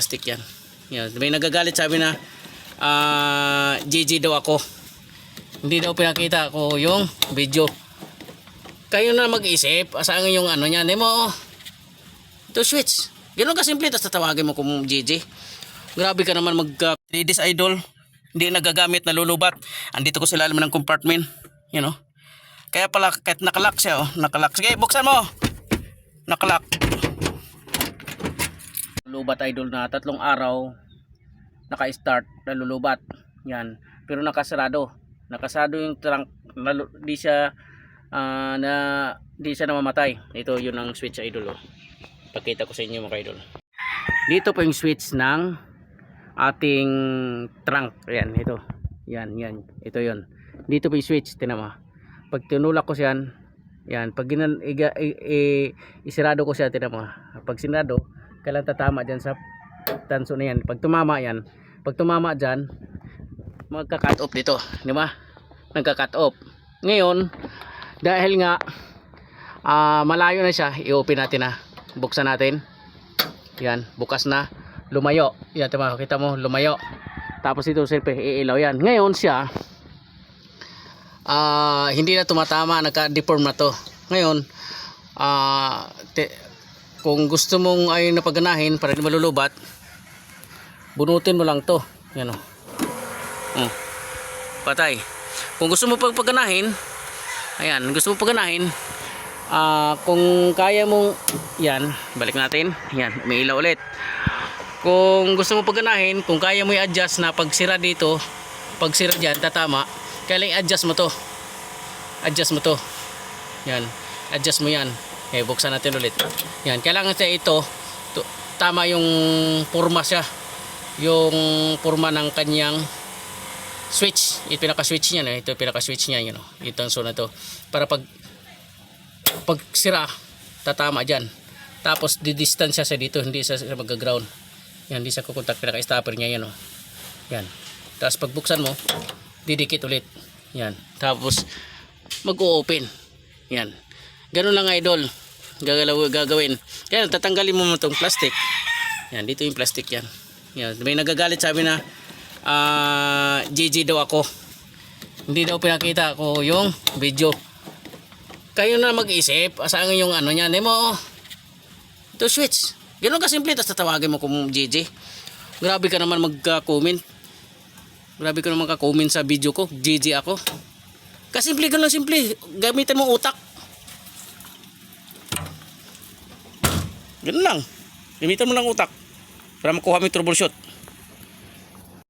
Plastic yan. yan. May nagagalit sabi na ah GG daw ako. Hindi daw pinakita ko yung video. Kayo na mag-isip. Saan yung ano niyan? Di mo. Ito switch. Ganun ka simple. Tapos tatawagin mo kung GG. Grabe ka naman mag uh, ladies idol. Hindi nagagamit na lulubat. Andito ko sa ilalim ng compartment. You know. Kaya pala kahit nakalock siya oh. Nakalock. Sige buksan mo. Nakalock. Lulubat idol na tatlong araw naka-start na lulubat. Yan. Pero nakasarado. Nakasarado yung trunk. Lalo, di siya ah, na di siya namamatay. Ito yun ang switch idol. Oh. Pakita ko sa inyo mga idol. Dito po yung switch ng ating trunk. Ayan, ito. Yan, yan. Ito yun. Dito po yung switch. Tinan mo. Pag tinulak ko siyan, yan. Pag ginan, isirado ko siya, tinan mo. Pag sinado, kailan tatama dyan sa tanso na yan. Pag tumama yan, pag tumama dyan, magka-cut off dito. Di ba? Nagka-cut off. Ngayon, dahil nga, ah, malayo na siya, i-open natin na. Buksan natin. Yan, bukas na. Lumayo. Yan, tama, kita mo, lumayo. Tapos ito, siyempre, iilaw yan. Ngayon siya, ah, hindi na tumatama, nagka-deform na to. Ngayon, te- kung gusto mong ay napaganahin para di malulubat, bunutin mo lang to. Yan o. Oh. Patay. Kung gusto mo pag paganahin, ayan, gusto mo paganahin, ah, kung kaya mong, yan, balik natin, yan, may ilaw ulit. Kung gusto mo paganahin, kung kaya mo i-adjust na pag sira dito, pag sira dyan, tatama, kailangan i-adjust mo to. Adjust mo to. Yan, adjust mo yan. Eh, buksan natin ulit. Yan, kailangan siya ito, to, tama yung forma siya. Yung forma ng kanyang switch. Ito pinaka-switch niya, no? ito pinaka-switch niya, yun, no? ito ang so na to. Para pag pag sira, tatama dyan. Tapos, di-distance siya sa dito, hindi siya, siya mag-ground. Yan, hindi siya kukontak pinaka-stopper niya, yan, oh. Yan. Tapos, pag buksan mo, didikit ulit. Yan. Tapos, mag-o-open. Yan. Ganun lang, idol. Gagalaw, gagawin. Kaya, tatanggalin mo mo plastic. Yan, dito yung plastic yan. Yan. May nagagalit sabi na, ah, GG daw ako. Hindi daw pinakita ko yung video. Kayo na mag-isip, saan yung ano niya, mo, to switch. Ganun ka simple, tapos tatawagin mo kung GG. Grabe ka naman mag-comment. Grabe ka naman ka-comment sa video ko, GG ako. Kasimple ganun simple, gamitin mo utak. Ganun lang. Gamitin mo lang utak para makuha mo yung troubleshoot.